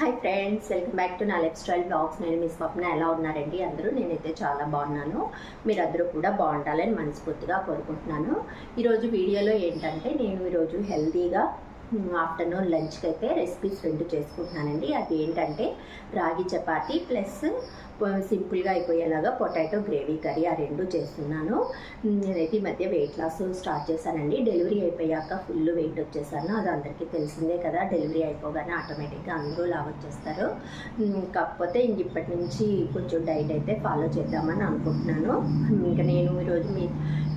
Hi friends welcome back to నా lifestyle blogs నేను మీ స్వప్న ఎలా ఉన్నారండి? అందరూ నేనైతే చాలా బాగున్నాను. మీరందరూ కూడా బాగుండాలని మనస్ఫూర్తిగా కోరుకుంటున్నాను. ఈరోజు వీడియోలో ఏంటంటే నేను ఈరోజు హెల్తీగా ఆఫ్టర్నూన్ లంచ్కి అయితే రెసిపీస్ రెండు చేసుకుంటున్నానండి. అది ఏంటంటే రాగి చపాతి ప్లస్ సింపుల్గా అయిపోయేలాగా పొటాటో గ్రేవీ కర్రీ ఆ రెండు చేస్తున్నాను. నేనైతే ఈ మధ్య వెయిట్ లాస్ స్టార్ట్ చేశానండి. డెలివరీ అయిపోయాక ఫుల్ వెయిట్ వచ్చేసాను. అది అందరికీ తెలిసిందే కదా డెలివరీ అయిపోగానే ఆటోమేటిక్గా అందరూ లావ్ వచ్చేస్తారు కాకపోతే ఇంక ఇప్పటి నుంచి కొంచెం డైట్ అయితే ఫాలో చేద్దామని అనుకుంటున్నాను. ఇంకా నేను ఈరోజు మీ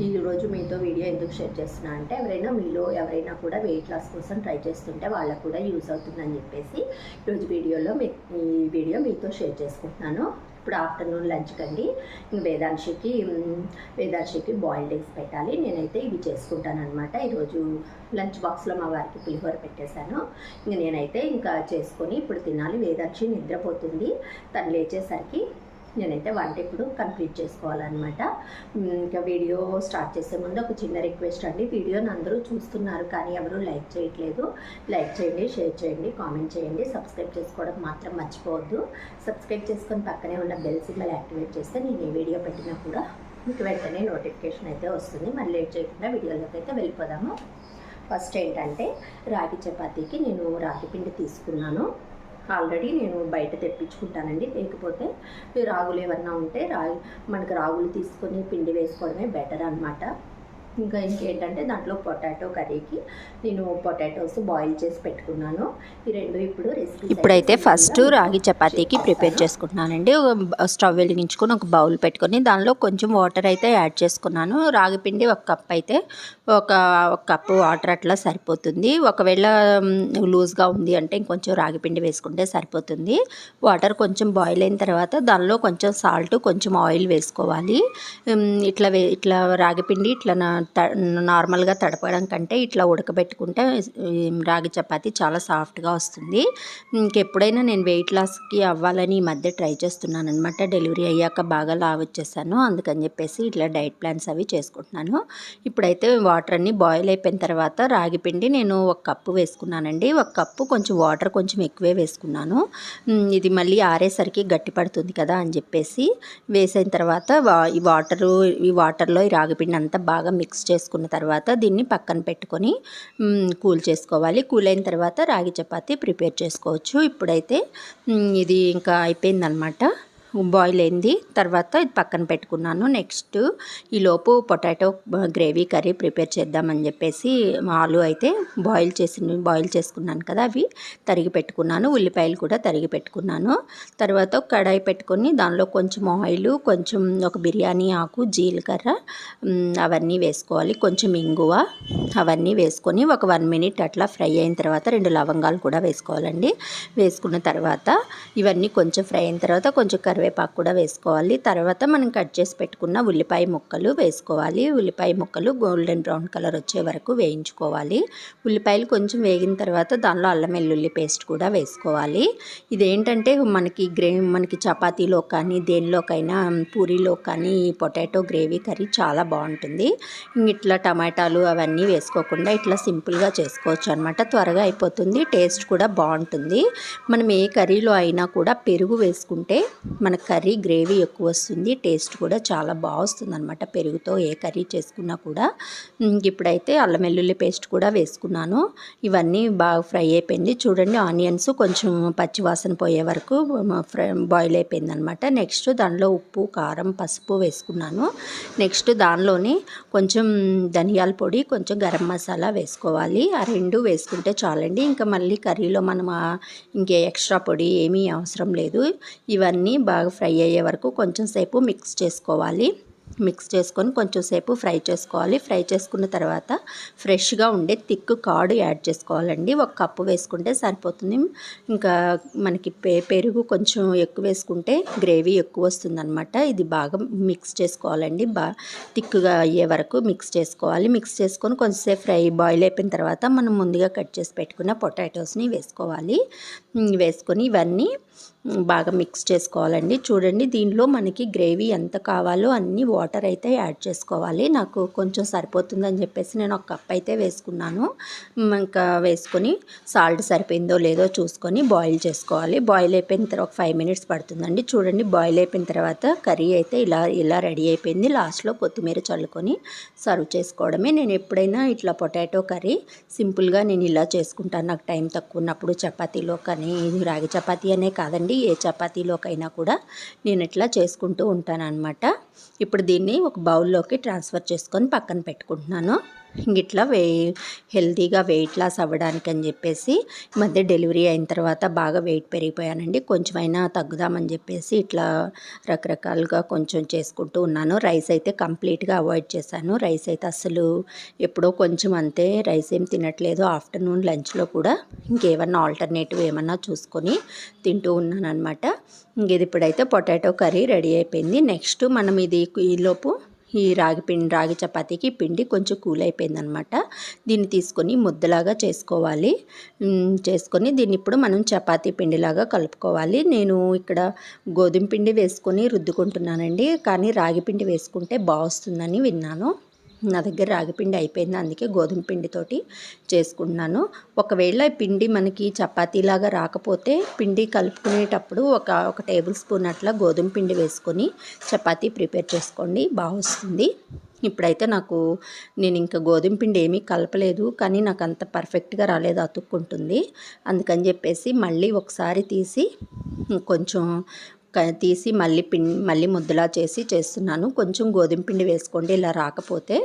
ఈరోజు మీతో వీడియో ఎందుకు షేర్ చేస్తున్నా అంటే ఎవరైనా మీలో ఎవరైనా కూడా వెయిట్ లాస్ కోసం ట్రై చేస్తుంటే వాళ్ళకు కూడా యూజ్ అవుతుందని చెప్పేసి ఈరోజు వీడియోలో మీ ఈ వీడియో మీతో షేర్ చేసుకుంటున్నాను. ఇప్పుడు ఆఫ్టర్నూన్ లంచ్కి అండి. ఇంక వేదాంశికి మ్, వేదాంశికి బాయిల్డ్ ఎగ్స్ పెట్టాలి. నేనైతే ఇవి చేసుకుంటాను అనమాట ఈరోజు లంచ్ బాక్స్లో మా వారికి పులిహోర పెట్టేశాను. ఇంక నేనైతే ఇంకా చేసుకొని ఇప్పుడు తినాలి. వేదాంశి నిద్రపోతుంది. తను లేచేసరికి నేనైతే వంట ఇప్పుడు కంప్లీట్ చేసుకోవాలన్నమాట. ఇంకా వీడియో స్టార్ట్ చేసే ముందు ఒక చిన్న రిక్వెస్ట్ అండి. వీడియోని అందరూ చూస్తున్నారు కానీ ఎవరూ లైక్ చేయట్లేదు. లైక్ చేయండి షేర్ చేయండి కామెంట్ చేయండి. సబ్స్క్రైబ్ చేసుకోవడం మాత్రం మర్చిపోవద్దు. సబ్స్క్రైబ్ చేసుకొని పక్కనే ఉన్న బెల్ సిగ్నల్ యాక్టివేట్ చేస్తే నేను ఏ వీడియో పెట్టినా కూడా మీకు వెంటనే నోటిఫికేషన్ అయితే వస్తుంది. మరి లేట్ చేయకుండా వీడియోలోకి అయితే వెళ్ళిపోదాము. ఫస్ట్ ఏంటంటే రాగి చపాతీకి నేను రాగి పిండి తీసుకున్నాను. ఆల్రెడీ నేను బయట తెప్పించుకుంటానండి. లేకపోతే ఈ రాగులు ఏమన్నా ఉంటే రాగి మనకి రాగులు తీసుకొని పిండి వేసుకోవడమే బెటర్ అనమాట ఇంకా ఇంకేంటంటే దాంట్లో పొటాటో కర్రీకి నేను పొటాటోస్ బాయిల్ చేసి పెట్టుకున్నాను. ఈ రెండు ఇప్పుడు రెసిపీ ఇప్పుడైతే ఫస్ట్ రాగి చపాతీకి ప్రిపేర్ చేసుకుంటున్నానండి. స్టవ్ వెలిగించుకొని ఒక బౌల్ పెట్టుకొని దానిలో కొంచెం వాటర్ అయితే యాడ్ చేసుకున్నాను. రాగి పిండి ఒక కప్ అయితే ఒక కప్పు వాటర్ అట్లా సరిపోతుంది. ఒకవేళ లూజ్గా ఉంది అంటే ఇంకొంచెం రాగి పిండి వేసుకుంటే సరిపోతుంది. వాటర్ కొంచెం బాయిల్ అయిన తర్వాత దానిలో కొంచెం సాల్ట్ కొంచెం ఆయిల్ వేసుకోవాలి. ఇట్లా వే ఇట్లా రాగి పిండి ఇట్లా త- నార్మల్గా తడపడం కంటే ఇట్లా ఉడకబెట్టుకుంటే రాగి చపాతి చాలా సాఫ్ట్గా వస్తుంది. ఇంకెప్పుడైనా నేను వెయిట్ లాస్కి అవ్వాలని ఈ మధ్య ట్రై చేస్తున్నాను అనమాట డెలివరీ అయ్యాక బాగా లావ్ వచ్చేసాను. అందుకని చెప్పేసి ఇట్లా డైట్ ప్లాన్స్ అవి చేసుకుంటున్నాను. ఇప్పుడైతే వాటర్ వాటర్ అన్ని బాయిల్ అయిపోయిన తర్వాత రాగి పిండి నేను ఒక కప్పు వేసుకున్నానండి. ఒక కప్పు కొంచెం వాటర్ కొంచెం ఎక్కువే వేసుకున్నాను. ఇది మళ్ళీ ఆరేసరికి గట్టి పడుతుంది కదా అని చెప్పేసి వేసిన తర్వాత వా- ఈ వాటరు ఈ వాటర్లో ఈ రాగిపిండి అంతా బాగా మిక్స్ చేసుకున్న తర్వాత దీన్ని పక్కన పెట్టుకొని కూల్ చేసుకోవాలి. కూల్ అయిన తర్వాత రాగి చపాతీ ప్రిపేర్ చేసుకోవచ్చు. ఇప్పుడైతే ఇది ఇంకా అయిపోయిందనమాట. బాయిల్ అయింది. తర్వాత ఇది పక్కన పెట్టుకున్నాను. నెక్స్ట్ ఈలోపు పొటాటో గ్రేవీ కర్రీ ప్రిపేర్ చేద్దామని చెప్పేసి ఆలు అయితే బాయిల్ చేసి బాయిల్ చేసుకున్నాను కదా అవి తరిగి పెట్టుకున్నాను. ఉల్లిపాయలు కూడా తరిగి పెట్టుకున్నాను. తర్వాత కడాయి పెట్టుకొని దానిలో కొంచెం ఆయిల్ కొంచెం ఒక బిర్యానీ ఆకు జీలకర్ర అవన్నీ వేసుకోవాలి. కొంచెం ఇంగువ అవన్నీ వేసుకొని ఒక వన్ మినిట్ అట్లా ఫ్రై అయిన తర్వాత రెండు లవంగాలు కూడా వేసుకోవాలండి. వేసుకున్న తర్వాత ఇవన్నీ కొంచెం ఫ్రై అయిన తర్వాత కొంచెం కరివేపాకు కూడా వేసుకోవాలి. తర్వాత మనం కట్ చేసి పెట్టుకున్న ఉల్లిపాయ ముక్కలు వేసుకోవాలి. ఉల్లిపాయ ముక్కలు గోల్డెన్ బ్రౌన్ కలర్ వచ్చే వరకు వేయించుకోవాలి. ఉల్లిపాయలు కొంచెం వేగిన తర్వాత దానిలో అల్లం వెల్లుల్లి పేస్ట్ కూడా వేసుకోవాలి. ఇదేంటంటే మనకి గ్రే మనకి చపాతీలో కానీ దేనిలోకైనా పూరీలో కానీ పొటాటో గ్రేవీ కర్రీ చాలా బాగుంటుంది. ఇట్లా టమాటాలు అవన్నీ వేసుకోకుండా ఇట్లా సింపుల్గా చేసుకోవచ్చు అనమాట త్వరగా అయిపోతుంది. టేస్ట్ కూడా బాగుంటుంది. మనం ఏ కర్రీలో అయినా కూడా పెరుగు వేసుకుంటే మన కర్రీ గ్రేవీ ఎక్కువ వస్తుంది టేస్ట్ కూడా చాలా బాగా అనమాట పెరుగుతో ఏ కర్రీ చేసుకున్నా కూడా. ఇప్పుడైతే అల్లం వెల్లుల్లి పేస్ట్ కూడా వేసుకున్నాను. ఇవన్నీ బాగా ఫ్రై అయిపోయింది. చూడండి ఆనియన్స్ కొంచెం పచ్చివాసన పోయే వరకు ఫ్రై బాయిల్ అయిపోయింది అనమాట నెక్స్ట్ దానిలో ఉప్పు కారం పసుపు వేసుకున్నాను. నెక్స్ట్ దానిలోనే కొంచెం ధనియాల పొడి కొంచెం గరం మసాలా వేసుకోవాలి. ఆ రెండు వేసుకుంటే చాలండి. ఇంకా మళ్ళీ కర్రీలో మనం ఇంకే ఎక్స్ట్రా పొడి ఏమీ అవసరం లేదు. ఇవన్నీ బాగా బాగా ఫ్రై అయ్యే వరకు కొంచెం సేపు మిక్స్ చేసుకోవాలి. మిక్స్ చేసుకొని కొంచెం సేపు ఫ్రై చేసుకోవాలి. ఫ్రై చేసుకున్న తర్వాత ఫ్రెష్గా ఉండే థిక్ కాడు యాడ్ చేసుకోవాలండి. ఒక కప్పు వేసుకుంటే సరిపోతుంది. ఇంకా మనకి పె పెరుగు కొంచెం ఎక్కువ వేసుకుంటే గ్రేవీ ఎక్కువ వస్తుందన్నమాట. ఇది బాగా మిక్స్ చేసుకోవాలండి. బా థిక్గా అయ్యే వరకు మిక్స్ చేసుకోవాలి. మిక్స్ చేసుకొని కొంచెంసేపు ఫ్రై బాయిల్ అయిపోయిన తర్వాత మనం ముందుగా కట్ చేసి పెట్టుకున్న పొటాటోస్ని వేసుకోవాలి. వేసుకొని ఇవన్నీ బాగా మిక్స్ చేసుకోవాలండి. చూడండి దీనిలో మనకి గ్రేవీ ఎంత కావాలో అన్ని వాటర్ అయితే యాడ్ చేసుకోవాలి. నాకు కొంచెం సరిపోతుందని చెప్పేసి నేను ఒక కప్ అయితే వేసుకున్నాను. ఇంకా వేసుకొని సాల్ట్ సరిపోయిందో లేదో చూసుకొని బాయిల్ చేసుకోవాలి. బాయిల్ అయిపోయిన తర్వాత ఒక ఫైవ్ మినిట్స్ పడుతుందండి. చూడండి బాయిల్ అయిపోయిన తర్వాత కర్రీ అయితే ఇలా ఇలా రెడీ అయిపోయింది. లాస్ట్లో కొత్తిమీర చల్లుకొని సర్వ్ చేసుకోవడమే. నేను ఎప్పుడైనా ఇట్లా పొటాటో కర్రీ సింపుల్గా నేను ఇలా చేసుకుంటాను. నాకు టైం తక్కువ ఉన్నప్పుడు చపాతీలో కర్రీ కానీ ఇది రాగి చపాతీ అనే కాదండి. ఏ చపాతీలోకైనా కూడా నేను ఇట్లా చేసుకుంటూ ఉంటాను అనమాట ఇప్పుడు దీన్ని ఒక బౌల్లోకి ట్రాన్స్ఫర్ చేసుకొని పక్కన పెట్టుకుంటున్నాను. ఇట్లా వే హెల్తీగా వెయిట్ లాస్ అవ్వడానికి అని చెప్పేసి ఈ మధ్య డెలివరీ అయిన తర్వాత బాగా వెయిట్ పెరిగిపోయానండి. కొంచెమైనా తగ్గుదామని చెప్పేసి ఇట్లా రకరకాలుగా కొంచెం చేసుకుంటూ ఉన్నాను. రైస్ అయితే కంప్లీట్గా అవాయిడ్ చేశాను. రైస్ అయితే అసలు ఎప్పుడో కొంచెం అంతే రైస్ ఏం తినట్లేదు. ఆఫ్టర్నూన్ లంచ్లో కూడా ఇంకేమన్నా ఆల్టర్నేటివ్ ఏమన్నా చూసుకొని తింటూ ఉన్నాను అనమాట ఇది ఇప్పుడైతే పొటాటో కర్రీ రెడీ అయిపోయింది. నెక్స్ట్ మనం ఇది ఈలోపు ఈ రాగి పిండి రాగి చపాతీకి పిండి కొంచెం కూల్ అయిపోయిందనమాట. దీన్ని తీసుకొని ముద్దలాగా చేసుకోవాలి. చేసుకొని దీన్ని ఇప్పుడు మనం చపాతీ పిండిలాగా కలుపుకోవాలి. నేను ఇక్కడ గోధుమ పిండి వేసుకొని రుద్దుకుంటున్నానండి. కానీ రాగి పిండి వేసుకుంటే బాగుస్తుందని విన్నాను. నా దగ్గర రాగిపిండి అయిపోయింది. అందుకే గోధుమ పిండితోటి చేసుకుంటున్నాను. ఒకవేళ పిండి మనకి చపాతీలాగా రాకపోతే పిండి కలుపుకునేటప్పుడు ఒక ఒక టేబుల్ స్పూన్ అట్లా గోధుమ పిండి వేసుకొని చపాతీ ప్రిపేర్ చేసుకోండి. బాగా వస్తుంది ఇప్పుడైతే నాకు నేను ఇంకా గోధుమ పిండి ఏమీ కలపలేదు కానీ నాకు అంత పర్ఫెక్ట్గా రాలేదు అతుక్కుంటుంది. అందుకని చెప్పేసి మళ్ళీ ఒకసారి తీసి కొంచెం తీసి మళ్ళీ పిం మళ్ళీ ముద్దలా చేసి చేస్తున్నాను. కొంచెం గోధుమ పిండి వేసుకోండి ఇలా రాకపోతే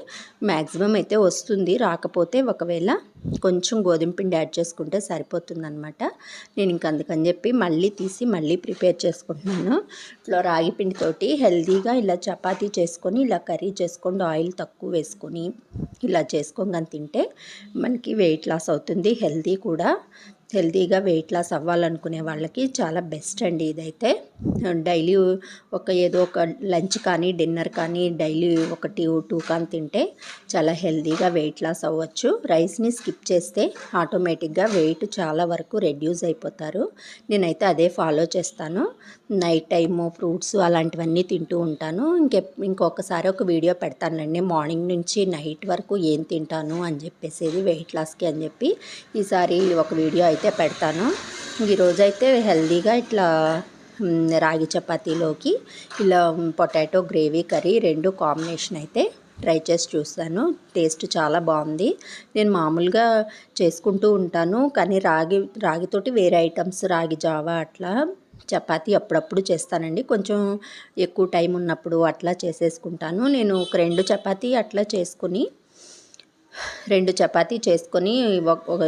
మ్యాక్సిమం అయితే వస్తుంది. రాకపోతే ఒకవేళ కొంచెం గోధుమ పిండి యాడ్ చేసుకుంటే సరిపోతుందనమాట నేను ఇంక అందుకని చెప్పి మళ్ళీ తీసి మళ్ళీ ప్రిపేర్ చేసుకుంటున్నాను. ఇట్లా రాగి పిండితోటి హెల్తీగా ఇలా చపాతీ చేసుకొని ఇలా కర్రీ చేసుకోండి ఆయిల్ తక్కువ వేసుకొని ఇలా చేసుకోగానే తింటే మనకి వెయిట్ లాస్ అవుతుంది హెల్తీ కూడా. హెల్తీగా వెయిట్ లాస్ అవ్వాలనుకునే వాళ్ళకి చాలా బెస్ట్ అండి ఇదైతే. డైలీ ఒక ఏదో ఒక లంచ్ కానీ డిన్నర్ కానీ డైలీ ఒకటి టూ కానీ తింటే చాలా హెల్తీగా వెయిట్ లాస్ అవ్వచ్చు. రైస్ని స్కిప్ చేస్తే ఆటోమేటిక్గా వెయిట్ చాలా వరకు రెడ్యూస్ అయిపోతారు. నేనైతే అదే ఫాలో చేస్తాను. నైట్ టైము ఫ్రూట్స్ అలాంటివన్నీ తింటూ ఉంటాను. ఇంకె ఇంకొకసారి ఒక వీడియో పెడతానండి. మార్నింగ్ నుంచి నైట్ వరకు ఏం తింటాను అని చెప్పేసేది వెయిట్ లాస్కి అని చెప్పి. ఈసారి ఒక వీడియో అయితే పెడతాను. ఈరోజైతే హెల్దీగా ఇట్లా రాగి చపాతీలోకి ఇలా పొటాటో గ్రేవీ కర్రీ రెండు కాంబినేషన్ అయితే ట్రై చేసి చూస్తాను. టేస్ట్ చాలా బాగుంది. నేను మామూలుగా చేసుకుంటూ ఉంటాను. కానీ రాగి రాగితోటి వేరే ఐటమ్స్ రాగి జావా అట్లా చపాతీ అప్పుడప్పుడు చేస్తానండి. కొంచెం ఎక్కువ టైం ఉన్నప్పుడు అట్లా చేసేసుకుంటాను. నేను ఒక రెండు చపాతీ అట్లా చేసుకుని రెండు చపాతీ చేసుకొని ఒక- ఒక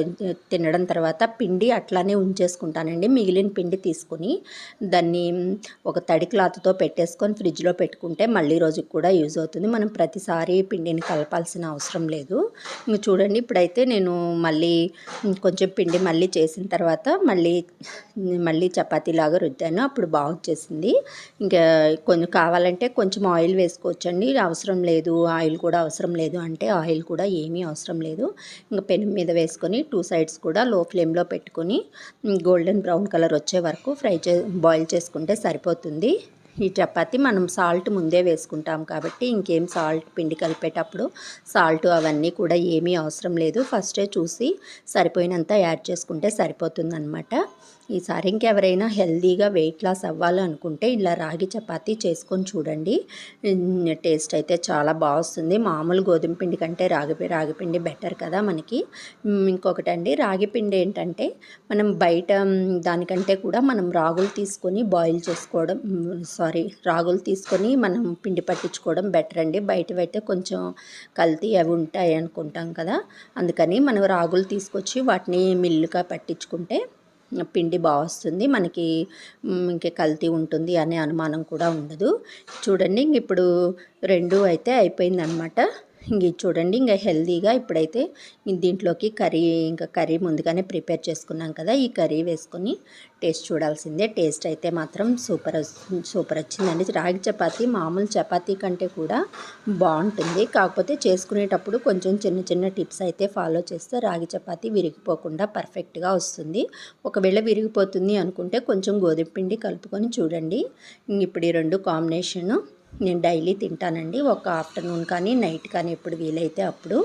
తినడం తర్వాత పిండి అట్లానే ఉంచేసుకుంటానండి. మిగిలిన పిండి తీసుకొని దాన్ని ఒక తడి క్లాత్తో పెట్టేసుకొని ఫ్రిడ్జ్లో పెట్టుకుంటే మళ్ళీ రోజుకి కూడా యూజ్ అవుతుంది. మనం ప్రతిసారి పిండిని కలపాల్సిన అవసరం లేదు. ఇంక చూడండి ఇప్పుడైతే నేను మళ్ళీ కొంచెం పిండి మళ్ళీ చేసిన తర్వాత మళ్ళీ మళ్ళీ చపాతీలాగా రుద్దాను. అప్పుడు బాగా వచ్చేసింది ఇంకా కొంచెం కావాలంటే కొంచెం ఆయిల్ వేసుకోవచ్చండి. అవసరం లేదు ఆయిల్ కూడా అవసరం లేదు అంటే ఆయిల్ కూడా ఏమీ అవసరం లేదు. ఇంకా పెనం మీద వేసుకొని టూ సైడ్స్ కూడా లో ఫ్లేమ్లో పెట్టుకొని గోల్డెన్ బ్రౌన్ కలర్ వచ్చే వరకు ఫ్రై చే బాయిల్ చేసుకుంటే సరిపోతుంది. ఈ చపాతి మనం సాల్ట్ ముందే వేసుకుంటాం కాబట్టి ఇంకేం సాల్ట్ పిండి కలిపేటప్పుడు సాల్ట్ అవన్నీ కూడా ఏమీ అవసరం లేదు. ఫస్టే చూసి సరిపోయినంత యాడ్ చేసుకుంటే సరిపోతుందన్నమాట. ఈసారి ఇంకెవరైనా హెల్దీగా వెయిట్ లాస్ అవ్వాలనుకుంటే ఇలా రాగి చపాతీ చేసుకొని చూడండి. టేస్ట్ అయితే చాలా బాగా వస్తుంది మామూలు గోధుమ పిండి కంటే రాగి రాగిపిండి బెటర్ కదా మనకి. ఇంకొకటి అండి రాగి పిండి ఏంటంటే మనం బయట దానికంటే కూడా మనం రాగులు తీసుకొని బాయిల్ చేసుకోవడం సారీ రాగులు తీసుకొని మనం పిండి పట్టించుకోవడం బెటర్ అండి. బయటవైతే కొంచెం కల్తీ అవి ఉంటాయి అనుకుంటాం కదా. అందుకని మనం రాగులు తీసుకొచ్చి వాటిని మిల్లుగా పట్టించుకుంటే పిండి బాగా వస్తుంది మనకి ఇంకే కల్తీ ఉంటుంది అనే అనుమానం కూడా ఉండదు. చూడండి ఇప్పుడు రెండు అయితే అయిపోయిందనమాట ఇంక చూడండి ఇంకా హెల్తీగా ఇప్పుడైతే దీంట్లోకి కర్రీ ఇంకా కర్రీ ముందుగానే ప్రిపేర్ చేసుకున్నాం కదా ఈ కర్రీ వేసుకొని టేస్ట్ చూడాల్సిందే. టేస్ట్ అయితే మాత్రం సూపర్ వస్తుంది సూపర్ వచ్చిందండి. రాగి చపాతి మామూలు చపాతీ కంటే కూడా బాగుంటుంది. కాకపోతే చేసుకునేటప్పుడు కొంచెం చిన్న చిన్న టిప్స్ అయితే ఫాలో చేస్తే రాగి చపాతి విరిగిపోకుండా పర్ఫెక్ట్గా వస్తుంది. ఒకవేళ విరిగిపోతుంది అనుకుంటే కొంచెం గోధుమ పిండి కలుపుకొని చూడండి. ఇప్పుడు ఈ రెండు కాంబినేషను నేను డైలీ తింటానండి. ఒక ఆఫ్టర్నూన్ కానీ నైట్ కానీ ఎప్పుడు వీలైతే అప్పుడు.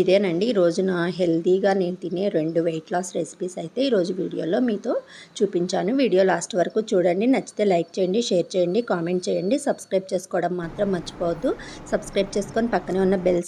ఇదేనండి. ఈరోజు నా హెల్తీగా నేను తినే రెండు వెయిట్ లాస్ రెసిపీస్ అయితే ఈరోజు వీడియోలో మీతో చూపించాను. వీడియో లాస్ట్ వరకు చూడండి. నచ్చితే లైక్ చేయండి షేర్ చేయండి కామెంట్ చేయండి. సబ్స్క్రైబ్ చేసుకోవడం మాత్రం మర్చిపోవద్దు. సబ్స్క్రైబ్ చేసుకొని పక్కనే ఉన్న బెల్స్